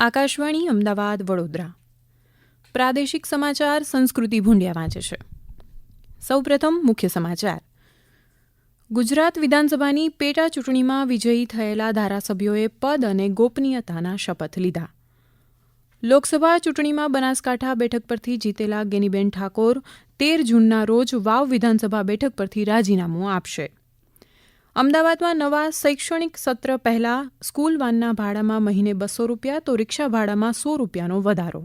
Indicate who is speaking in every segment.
Speaker 1: આકાશવાણી, અમદાવાદ, વડોદરા. પ્રાદેશિક સમાચાર સંસ્કૃતિ ભૂંડિયા વાંચે છે. સૌપ્રથમ મુખ્ય સમાચાર. ગુજરાત વિધાનસભાની પેટા ચૂંટણીમાં વિજયી થયેલા ધારાસભ્યોએ પદ અને ગોપનીયતાના શપથ લીધા. લોકસભા ચૂંટણીમાં બનાસકાંઠા બેઠક પરથી જીતેલા ગેનીબેન ઠાકોર તેર જૂનના રોજ વાવ વિધાનસભા બેઠક પરથી રાજીનામું આપશે. અમદાવાદમાં નવા શૈક્ષણિક સત્ર પહેલા સ્કૂલ વાનના ભાડામાં મહિને બસો રૂપિયા તો રિક્ષા ભાડામાં સો રૂપિયાનો વધારો.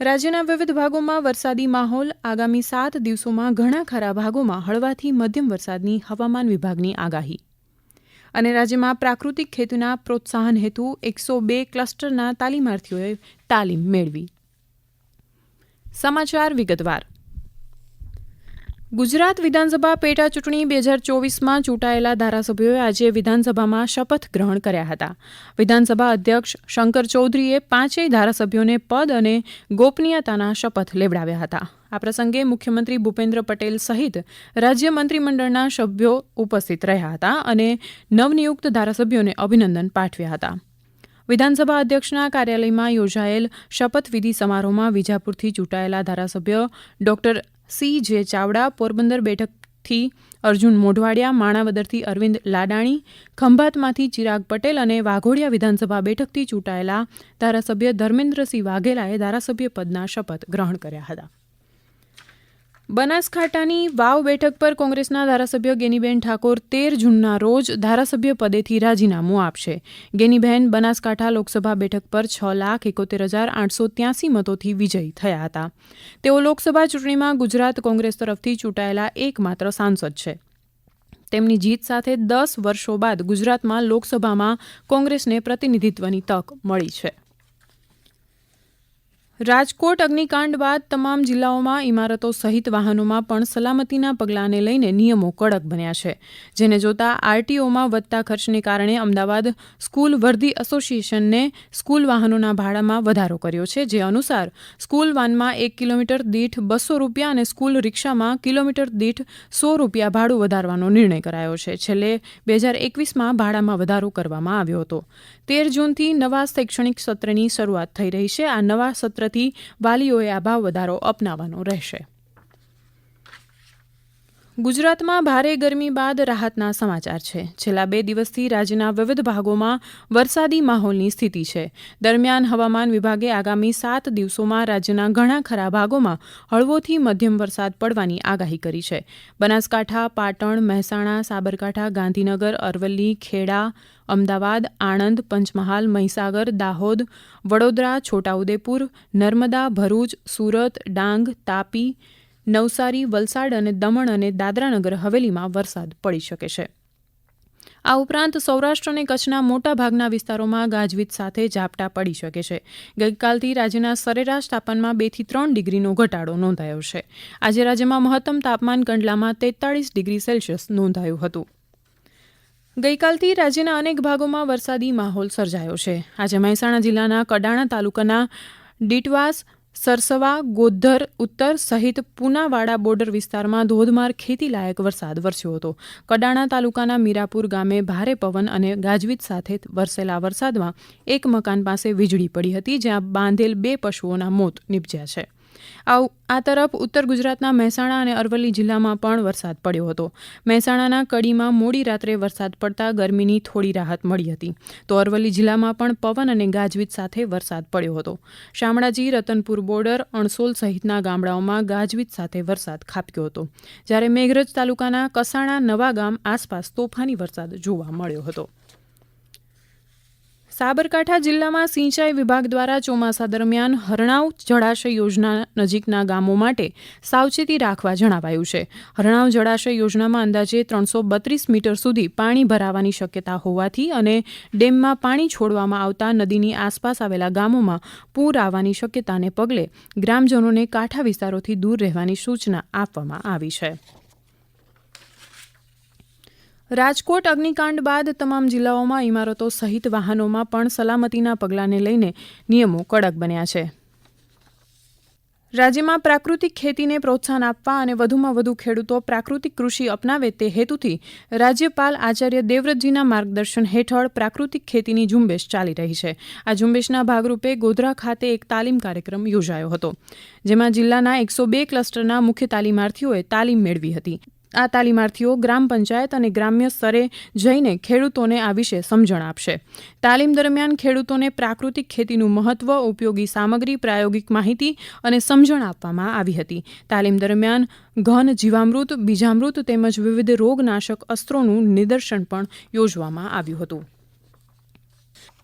Speaker 1: રાજ્યના વિવિધ ભાગોમાં વરસાદી માહોલ આગામી સાત દિવસોમાં ઘણા ખરા ભાગોમાં હળવાથી મધ્યમ વરસાદની હવામાન વિભાગની આગાહી. અને રાજ્યમાં પ્રાકૃતિક ખેતીના પ્રોત્સાહન હેતુ એકસો બે ક્લસ્ટરના તાલીમાર્થીઓએ તાલીમ મેળવી. સમાચાર વિગતવાર. ગુજરાત વિધાનસભા પેટા ચૂંટણી બે હજાર ચોવીસમાં ચૂંટાયેલા ધારાસભ્યોએ આજે વિધાનસભામાં શપથ ગ્રહણ કર્યા હતા. વિધાનસભા અધ્યક્ષ શંકર ચૌધરીએ પાંચેય ધારાસભ્યોને પદ અને ગોપનીયતાના શપથ લેવડાવ્યા હતા. આ પ્રસંગે મુખ્યમંત્રી ભૂપેન્દ્ર પટેલ સહિત રાજ્ય મંત્રીમંડળના સભ્યો ઉપસ્થિત રહ્યા હતા અને નવનિયુક્ત ધારાસભ્યોને અભિનંદન પાઠવ્યા હતા. વિધાનસભા અધ્યક્ષના કાર્યાલયમાં યોજાયેલ શપથવિધિ સમારોહમાં વિજાપુરથી ચૂંટાયેલા ધારાસભ્ય ડોક્ટર સી, જે ચાવડા, પોરબંદર બેઠકથી અર્જુન મોઢવાડિયા, માણાવદરથી અરવિંદ લાડાણી, ખંભાતમાંથી ચિરાગ પટેલ અને વાઘોડિયા વિધાનસભા બેઠકથી ચૂંટાયેલા ધારાસભ્ય ધર્મેન્દ્રસિંહ વાઘેલાએ ધારાસભ્ય પદના શપથ ગ્રહણ કર્યા હતા. બનાસકાંઠાની વાવ બેઠક પર કોંગ્રેસના ધારાસભ્ય ગેનીબેન ઠાકોર તેર જૂનના રોજ ધારાસભ્ય પદેથી રાજીનામું આપશે. ગેનીબહેન બનાસકાંઠા લોકસભા બેઠક પર છ લાખ એકોતેર હજાર આઠસો ત્યાસી મતોથી વિજયી થયા હતા. તેઓ લોકસભા ચૂંટણીમાં ગુજરાત કોંગ્રેસ તરફથી ચૂંટાયેલા એકમાત્ર સાંસદ છે. તેમની જીત સાથે દસ વર્ષો બાદ ગુજરાતમાં લોકસભામાં કોંગ્રેસને પ્રતિનિધિત્વની તક મળી છે. રાજકોટ અગ્નિકાંડ બાદ તમામ જિલ્લાઓમાં ઇમારતો સહિત વાહનોમાં પણ સલામતીના પગલાંને લઈને નિયમો કડક બન્યા છે. જેને જોતા આરટીઓમાં વધતા ખર્ચને કારણે અમદાવાદ સ્કૂલ વર્ધી એસોસિએશનને સ્કૂલ વાહનોના ભાડામાં વધારો કર્યો છે, જે અનુસાર સ્કૂલ વાનમાં એક કિલોમીટર દીઠ બસો રૂપિયા અને સ્કૂલ રિક્ષામાં કિલોમીટર દીઠ સો રૂપિયા ભાડું વધારવાનો નિર્ણય કરાયો છે. છેલ્લે બે હજાર એકવીસમાં ભાડામાં વધારો કરવામાં આવ્યો હતો. તેર જૂનથી નવા શૈક્ષણિક સત્રની શરૂઆત થઈ રહી છે. આ નવા સત્ર પ્રતિ વાલીઓએ આ ભાવ વધારો અપનાવવાનો રહેશે. ગુજરાતમાં ભારે ગરમી બાદ રાહતના સમાચાર છે. છેલ્લા બે દિવસથી રાજ્યના વિવિધ ભાગોમાં વરસાદી માહોલની સ્થિતિ છે. દરમિયાન હવામાન વિભાગે આગામી સાત દિવસોમાં રાજ્યના ઘણા ખરા ભાગોમાં હળવોથી મધ્યમ વરસાદ પડવાની આગાહી કરી છે. બનાસકાંઠા, પાટણ, મહેસાણા, સાબરકાંઠા, ગાંધીનગર, અરવલ્લી, ખેડા, અમદાવાદ, આણંદ, પંચમહાલ, મહીસાગર, દાહોદ, વડોદરા, છોટાઉદેપુર, નર્મદા, ભરૂચ, સુરત, ડાંગ, તાપી નવસારી, વલસાડ અને દમણ અને દાદરાનગર હવેલીમાં વરસાદ પડી શકે છે. આ ઉપરાંત સૌરાષ્ટ્ર અને કચ્છના મોટાભાગના વિસ્તારોમાં ગાજવીજ સાથે ઝાપટા પડી શકે છે. ગઈકાલથી રાજ્યના સરેરાશ તાપમાનમાં બેથી ત્રણ ડિગ્રીનો ઘટાડો નોંધાયો છે. આજે રાજ્યમાં મહત્તમ તાપમાન કંડલામાં તેતાળીસ ડિગ્રી સેલ્સિયસ નોંધાયું હતું. ગઈકાલથી રાજ્યના અનેક ભાગોમાં વરસાદી માહોલ સર્જાયો છે. આજે મહેસાણા જિલ્લાના કડાણા તાલુકાના ડીટવાસ સરસવા, ગોધર ઉત્તર સહિત પૂનાવાડા બોર્ડર વિસ્તારમાં ધોધમાર ખેતીલાયક વરસાદ વરસ્યો હતો. કડાણા તાલુકાના મીરાપુર ગામે ભારે પવન અને ગાજવીજ સાથે વરસેલા વરસાદમાં એક મકાન પાસે વીજળી પડી હતી, જ્યાં બાંધેલ બે પશુઓના મોત નીપજ્યા છે. આ તરફ ઉત્તર ગુજરાતના મહેસાણા અને અરવલ્લી જિલ્લામાં પણ વરસાદ પડ્યો હતો. મહેસાણાના કડીમાં મોડી રાત્રે વરસાદ પડતા ગરમીની થોડી રાહત મળી હતી. તો અરવલ્લી જિલ્લામાં પણ પવન અને ગાજવીજ સાથે વરસાદ પડ્યો હતો. શામળાજી રતનપુર બોર્ડર અણસોલ સહિતના ગામડાઓમાં ગાજવીજ સાથે વરસાદ ખાબક્યો હતો. જ્યારે મેઘરજ તાલુકાના કસાણા નવા ગામ આસપાસ તોફાની વરસાદ જોવા મળ્યો હતો. સાબરકાંઠા જિલ્લામાં સિંચાઈ વિભાગ દ્વારા ચોમાસા દરમિયાન હરણાવ જળાશય યોજના નજીકના ગામો માટે સાવચેતી રાખવા જણાવાયું છે. હરણાવ જળાશય યોજનામાં અંદાજે ત્રણસો બત્રીસ મીટર સુધી પાણી ભરાવાની શક્યતા હોવાથી અને ડેમમાં પાણી છોડવામાં આવતા નદીની આસપાસ આવેલા ગામોમાં પૂર આવવાની શક્યતાને પગલે ગ્રામજનોને કાંઠા વિસ્તારોથી દૂર રહેવાની સૂચના આપવામાં આવી છે. રાજકોટ અગ્નિકાંડ બાદ તમામ જિલ્લાઓમાં ઇમારતો સહિત વાહનોમાં પણ સલામતીના પગલાંને લઈને નિયમો કડક બન્યા છે. રાજ્યમાં પ્રાકૃતિક ખેતીને પ્રોત્સાહન આપવા અને વધુમાં વધુ ખેડૂતો પ્રાકૃતિક કૃષિ અપનાવે તે હેતુથી રાજ્યપાલ આચાર્ય દેવવ્રતજીના માર્ગદર્શન હેઠળ પ્રાકૃતિક ખેતીની ઝુંબેશ ચાલી રહી છે. આ ઝુંબેશના ભાગરૂપે ગોધરા ખાતે એક તાલીમ કાર્યક્રમ યોજાયો હતો, જેમાં જિલ્લાના એકસો બે ક્લસ્ટરના મુખ્ય તાલીમાર્થીઓએ તાલીમ મેળવી હતી. આ તાલીમાર્થીઓ ગ્રામ પંચાયત અને ગ્રામ્ય સ્તરે જઈને ખેડૂતોને આ વિશે સમજણ આપશે. તાલીમ દરમિયાન ખેડૂતોને પ્રાકૃતિક ખેતીનું મહત્વ, ઉપયોગી સામગ્રી, પ્રાયોગિક માહિતી અને સમજણ આપવામાં આવી હતી. તાલીમ દરમિયાન ઘન, જીવામૃત, બીજામૃત તેમજ વિવિધ રોગનાશક અસ્ત્રોનું નિદર્શન પણ યોજવામાં આવ્યું હતું.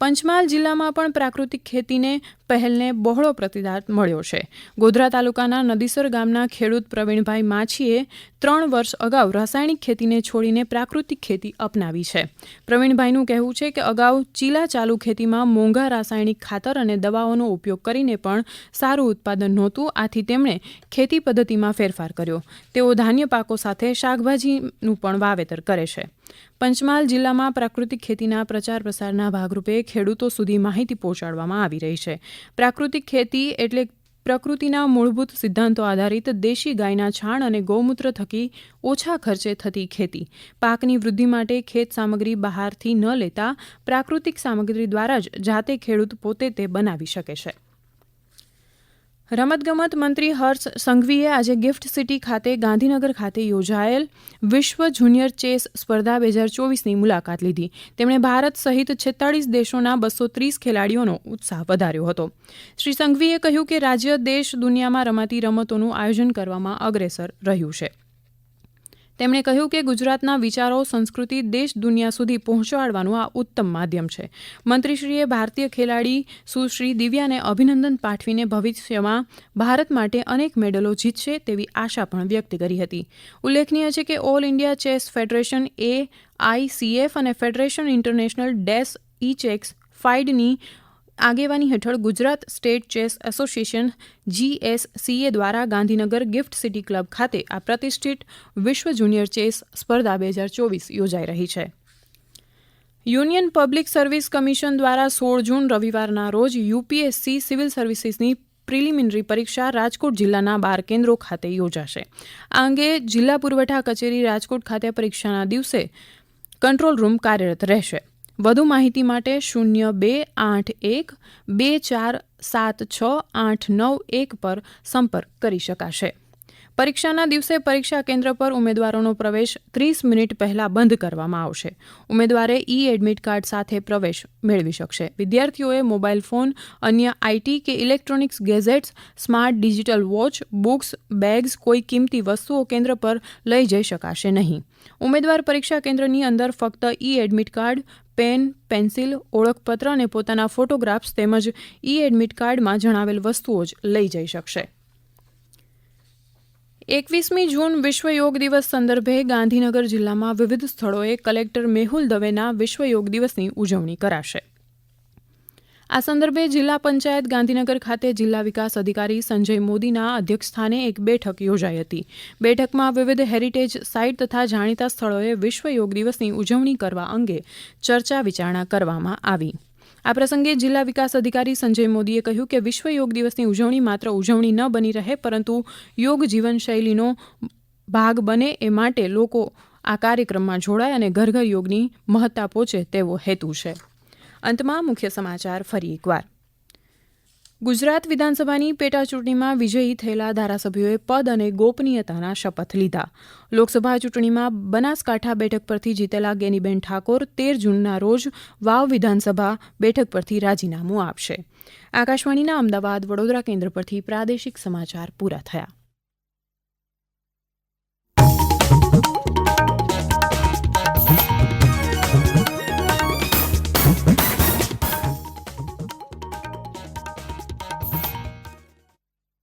Speaker 1: પંચમહાલ જિલ્લામાં પણ પ્રાકૃતિક ખેતીને પહેલને બહોળો પ્રતિસાદ મળ્યો છે. ગોધરા તાલુકાના નદીસર ગામના ખેડૂત પ્રવીણભાઈ માછીએ ત્રણ વર્ષ અગાઉ રાસાયણિક ખેતીને છોડીને પ્રાકૃતિક ખેતી અપનાવી છે. પ્રવીણભાઈનું કહેવું છે કે અગાઉ ચીલા ચાલુ ખેતીમાં મોંઘા રાસાયણિક ખાતર અને દવાઓનો ઉપયોગ કરીને પણ સારું ઉત્પાદન નહોતું. આથી તેમણે ખેતી પદ્ધતિમાં ફેરફાર કર્યો. તેઓ ધાન્ય પાકો સાથે શાકભાજીનું પણ વાવેતર કરે છે. પંચમહાલ જિલ્લામાં પ્રાકૃતિક ખેતીના પ્રચાર પ્રસારના ભાગરૂપે ખેડૂતો સુધી માહિતી પહોંચાડવામાં આવી રહી છે. પ્રાકૃતિક ખેતી એટલે પ્રકૃતિના મૂળભૂત સિદ્ધાંતો આધારિત દેશી ગાયના છાણ અને ગૌમૂત્ર થકી ઓછા ખર્ચે થતી ખેતી. પાકની વૃદ્ધિ માટે ખેત સામગ્રી બહારથી ન લેતા પ્રાકૃતિક સામગ્રી દ્વારા જ જાતે ખેડૂત પોતે તે બનાવી શકે છે. રમતગમત મંત્રી હર્ષ સંઘવીએ આજે ગિફ્ટ સિટી ખાતે ગાંધીનગર ખાતે યોજાયેલ વિશ્વ જુનિયર ચેસ સ્પર્ધા બે હજાર ચોવીસની મુલાકાત લીધી. તેમણે ભારત સહિત છેતાળીસ દેશોના બસો ત્રીસ ખેલાડીઓનો ઉત્સાહ વધાર્યો હતો. શ્રી સંઘવીએ કહ્યું કે રાજ્ય દેશ દુનિયામાં રમાતી રમતોનું આયોજન કરવામાં અગ્રેસર રહ્યું છે. તેમણે કહ્યું કે ગુજરાતના વિચારો સંસ્કૃતિ દેશ દુનિયા સુધી પહોંચાડવાનું આ ઉત્તમ માધ્યમ છે. મંત્રીશ્રીએ ભારતીય ખેલાડી સુશ્રી દિવ્યાને અભિનંદન પાઠવીને ભવિષ્યમાં ભારત માટે અનેક મેડલો જીતશે તેવી આશા પણ વ્યક્ત કરી હતી. ઉલ્લેખનીય છે કે all India chess federation A ICF અને ફેડરેશન ઇન્ટરનેશનલ ડેસ ઈ ચેક્સ ફાઇડની આગેવાની હેઠળ Gujarat state chess association GSCA દ્વારા ગાંધીનગર ગિફ્ટ સિટી ક્લબ ખાતે આ પ્રતિષ્ઠિત વિશ્વ જુનિયર ચેસ સ્પર્ધા બે હજાર ચોવીસ યોજાઈ રહી છે. યુનિયન પબ્લિક સર્વિસ કમિશન દ્વારા સોળ જૂન રવિવારના રોજ યુપીએસસી સિવિલ સર્વિસીસની પ્રિલિમિનરી પરીક્ષા રાજકોટ જિલ્લાના બાર કેન્દ્રો ખાતે યોજાશે. આ અંગે જિલ્લા પુરવઠા કચેરી રાજકોટ ખાતે પરીક્ષાના દિવસે કંટ્રોલ રૂમ કાર્યરત રહેશે. વધુ માહિતી માટે શૂન્ય બે આઠ એક બે ચાર સાત છ આઠ નવ એક પર સંપર્ક કરી શકાશે. પરીક્ષાના દિવસે પરીક્ષા કેન્દ્ર પર ઉમેદવારોનો પ્રવેશ ત્રીસ મિનિટ પહેલા બંધ કરવામાં આવશે. ઉમેદવારે ઈ એડમિટ કાર્ડ સાથે પ્રવેશ મેળવી શકશે. વિદ્યાર્થીઓએ મોબાઈલ ફોન, અન્ય આઈટી કે electronics gadgets, smart digital watch, books, bags, કોઈ કિંમતી વસ્તુઓ કેન્દ્ર પર લઈ જઈ શકાશે નહીં. ઉમેદવાર પરીક્ષા કેન્દ્રની અંદર ફક્ત e admit card, pen, pencil, ઓળખપત્ર અને પોતાના ફોટોગ્રાફ્સ તેમજ ઈ એડમિટ કાર્ડમાં જણાવેલ વસ્તુઓ જ લઈ જઈ શકશે. એકવીસમી જૂન વિશ્વ યોગ દિવસ સંદર્ભે ગાંધીનગર જિલ્લામાં વિવિધ સ્થળોએ કલેક્ટર મેહુલ દવેના વિશ્વ યોગ દિવસની ઉજવણી કરાશે. આ સંદર્ભે જિલ્લા પંચાયત ગાંધીનગર ખાતે જિલ્લા વિકાસ અધિકારી સંજય મોદીના અધ્યક્ષસ્થાને એક બેઠક યોજાઈ હતી. બેઠકમાં વિવિધ હેરિટેજ સાઇટ તથા જાણીતા સ્થળોએ વિશ્વ યોગ દિવસની ઉજવણી કરવા અંગે ચર્ચા વિચારણા કરવામાં આવી. આ પ્રસંગે જિલ્લા વિકાસ અધિકારી સંજય મોદીએ કહ્યું કે વિશ્વ યોગ દિવસની ઉજવણી માત્ર ઉજવણી ન બની રહે, પરંતુ યોગ જીવનશૈલીનો ભાગ બને એ માટે લોકો આ કાર્યક્રમમાં જોડાય અને ઘર ઘર યોગની મહત્તા પહોંચે તેવો હેતુ છે. અંતમાં મુખ્ય સમાચાર ફરી એકવાર. ગુજરાત વિધાનસભાની પેટાચૂંટણીમાં વિજયી થયેલા ધારાસભ્યોએ પદ અને ગોપનીયતાના શપથ લીધા. લોકસભા ચૂંટણીમાં બનાસકાંઠા બેઠક પરથી જીતેલા ગેનીબેન ઠાકોર તેર જૂનના રોજ વાવ વિધાનસભા બેઠક પરથી રાજીનામું આપશે. આકાશવાણીના અમદાવાદ વડોદરા કેન્દ્ર પરથી પ્રાદેશિક સમાચાર પૂરા થયા.